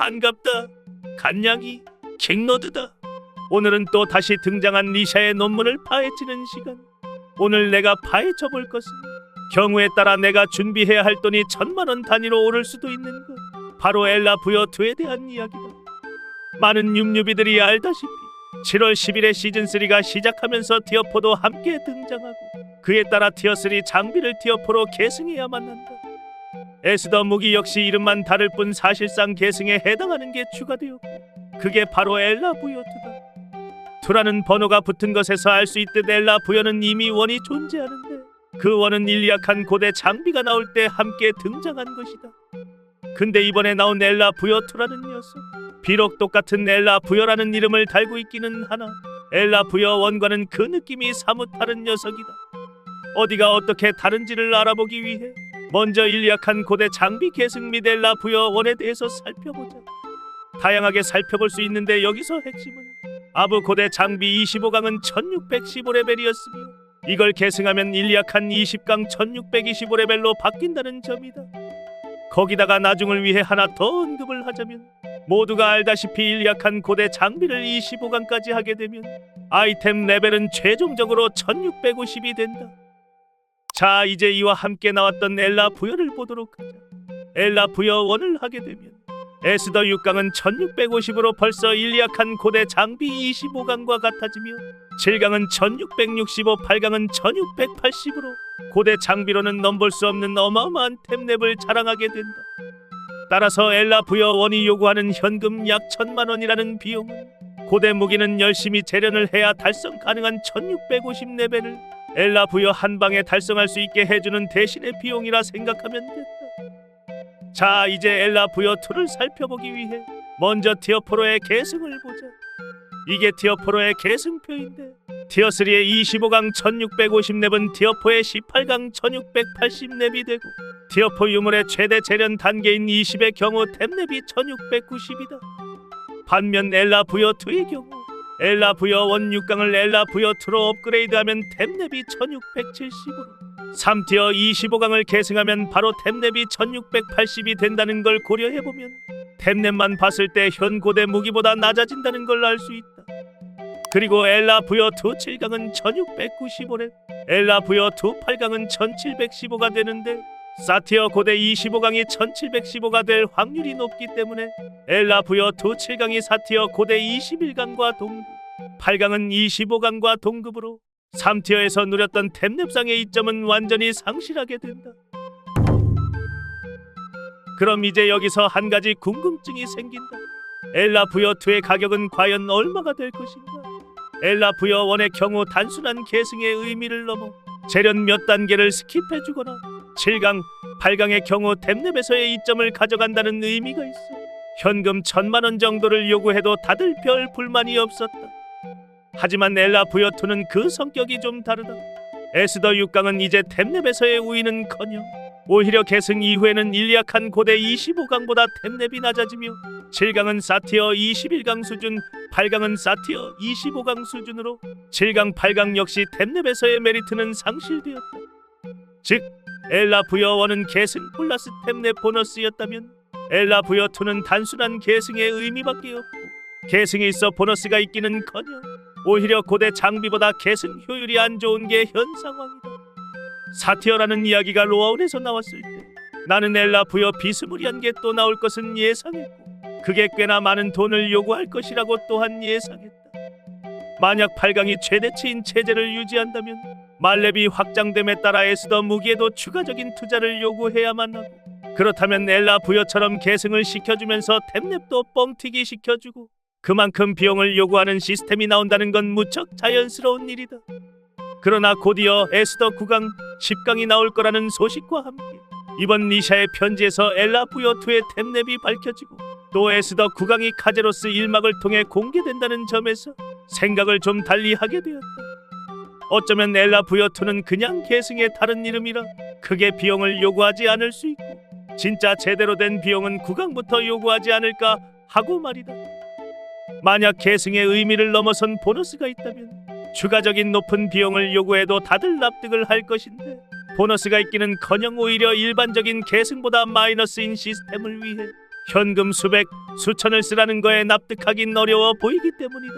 반갑다. 간냥이 킹로드다. 오늘은 또 다시 등장한 리샤의 논문을 파헤치는 시간. 오늘 내가 파헤쳐 볼 것은 경우에 따라 내가 준비해야 할 돈이 천만 원 단위로 오를 수도 있는 것. 바로 엘라 부여 2에 대한 이야기다. 많은 육류비들이 알다시피 7월 10일에 시즌 3가 시작하면서 티어4도 함께 등장하고 그에 따라 티어3 장비를 티어4로 계승해야만 한다. 에스더 무기 역시 이름만 다를 뿐 사실상 계승에 해당하는 게 추가되었고 그게 바로 엘라 부여투다. 투라는 번호가 붙은 것에서 알 수 있듯 엘라 부여는 이미 원이 존재하는데 그 원은 일리약한 고대 장비가 나올 때 함께 등장한 것이다. 근데 이번에 나온 엘라 부여투라는 녀석 비록 똑같은 엘라 부여라는 이름을 달고 있기는 하나 엘라 부여 원과는 그 느낌이 사뭇 다른 녀석이다. 어디가 어떻게 다른지를 알아보기 위해 먼저 일리약한 고대 장비 계승 및 엘라 부여 원에 대해서 살펴보자. 다양하게 살펴볼 수 있는데 여기서 핵심은 아부 고대 장비 25강은 1615레벨이었으며 이걸 계승하면 일리약한 20강 1625레벨로 바뀐다는 점이다. 거기다가 나중을 위해 하나 더 언급을 하자면 모두가 알다시피 일리약한 고대 장비를 25강까지 하게 되면 아이템 레벨은 최종적으로 1650이 된다. 자 이제 이와 함께 나왔던 엘라 부여를 보도록 하자. 엘라 부여 원을 하게 되면 에스더 6강은 1650으로 벌써 일리약한 고대 장비 25강과 같아지며 7강은 1665, 8강은 1680으로 고대 장비로는 넘볼 수 없는 어마어마한 템랩을 자랑하게 된다. 따라서 엘라 부여 원이 요구하는 현금 약 천만 원이라는 비용은 고대 무기는 열심히 재련을 해야 달성 가능한 1650 레벨을 엘라 부여 한 방에 달성할 수 있게 해주는 대신의 비용이라 생각하면 된다. 자 이제 엘라 부여 2를 살펴보기 위해 먼저 티어 4의 계승을 보자. 이게 티어 4의 계승표인데 티어 3의 25강 1650렙은 티어 4의 18강 1680렙이 되고 티어 4 유물의 최대 재련 단계인 20의 경우 템렙이 1690이다. 반면 엘라 부여 2의 경우 엘라 부여 원 6강을 엘라 부여 2로 업그레이드하면 템렙이 1670으로 3티어 25강을 계승하면 바로 템랩이 1680이 된다는 걸 고려해보면 템랩만 봤을 때 현 고대 무기보다 낮아진다는 걸 알 수 있다. 그리고 엘라 부여 2 7강은 1695렙, 엘라 부여 2 8강은 1715가 되는데 사티어 고대 25강이 1715가 될 확률이 높기 때문에 엘라 부여 2 7강이 사티어 고대 21강과 동급, 8강은 25강과 동급으로 3티어에서 누렸던 템랩상의 이점은 완전히 상실하게 된다. 그럼 이제 여기서 한 가지 궁금증이 생긴다. 엘라 부여 2의 가격은 과연 얼마가 될 것인가? 엘라 부여 1의 경우 단순한 계승의 의미를 넘어 재련 몇 단계를 스킵해주거나 7강, 8강의 경우 템랩에서의 이점을 가져간다는 의미가 있어. 현금 천만 원 정도를 요구해도 다들 별 불만이 없었다. 하지만 엘라 부여투는 그 성격이 좀 다르다. 에스더 6강은 이제 템랩에서의 우위는커녕 오히려 계승 이후에는 일리약한 고대 25강보다 템랩이 낮아지며 7강은 사티어 21강 수준, 8강은 사티어 25강 수준으로 7강, 8강 역시 템랩에서의 메리트는 상실되었다. 즉, 엘라 부여원은 계승 플러스 템랩 보너스였다면 엘라 부여 2는 단순한 계승의 의미밖에 없고 계승이 있어 보너스가 있기는커녕 오히려 고대 장비보다 계승 효율이 안 좋은 게 현 상황이다. 사티어라는 이야기가 로아운에서 나왔을 때 나는 엘라 부여 비스무리한 게 또 나올 것은 예상했고 그게 꽤나 많은 돈을 요구할 것이라고 또한 예상했다. 만약 8강이 최대치인 체제를 유지한다면 말렙이 확장됨에 따라 에스더 무기에도 추가적인 투자를 요구해야만 하고 그렇다면 엘라 부여처럼 계승을 시켜주면서 템랩도 뻥튀기 시켜주고 그만큼 비용을 요구하는 시스템이 나온다는 건 무척 자연스러운 일이다. 그러나 곧이어 에스더 9강, 10강이 나올 거라는 소식과 함께 이번 리샤의 편지에서 엘라 부여2의 템랩이 밝혀지고 또 에스더 9강이 카제로스 1막을 통해 공개된다는 점에서 생각을 좀 달리 하게 되었다. 어쩌면 엘라 부여2는 그냥 계승의 다른 이름이라 크게 비용을 요구하지 않을 수 있고 진짜 제대로 된 비용은 9강부터 요구하지 않을까 하고 말이다. 만약 계승의 의미를 넘어선 보너스가 있다면 추가적인 높은 비용을 요구해도 다들 납득을 할 것인데 보너스가 있기는커녕 오히려 일반적인 계승보다 마이너스인 시스템을 위해 현금 수백, 수천을 쓰라는 거에 납득하긴 어려워 보이기 때문이다.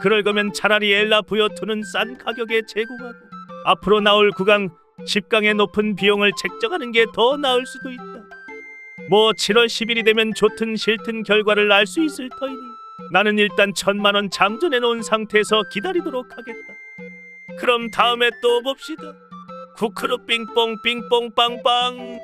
그럴 거면 차라리 엘라 부여투는 싼 가격에 제공하고 앞으로 나올 구강 10강의 높은 비용을 책정하는 게 더 나을 수도 있다. 뭐 7월 10일이 되면 좋든 싫든 결과를 알 수 있을 터이니 나는 일단 천만 원 장전해 놓은 상태에서 기다리도록 하겠다. 그럼 다음에 또 봅시다. 쿠크루 빙뽕 빙뽕 빵빵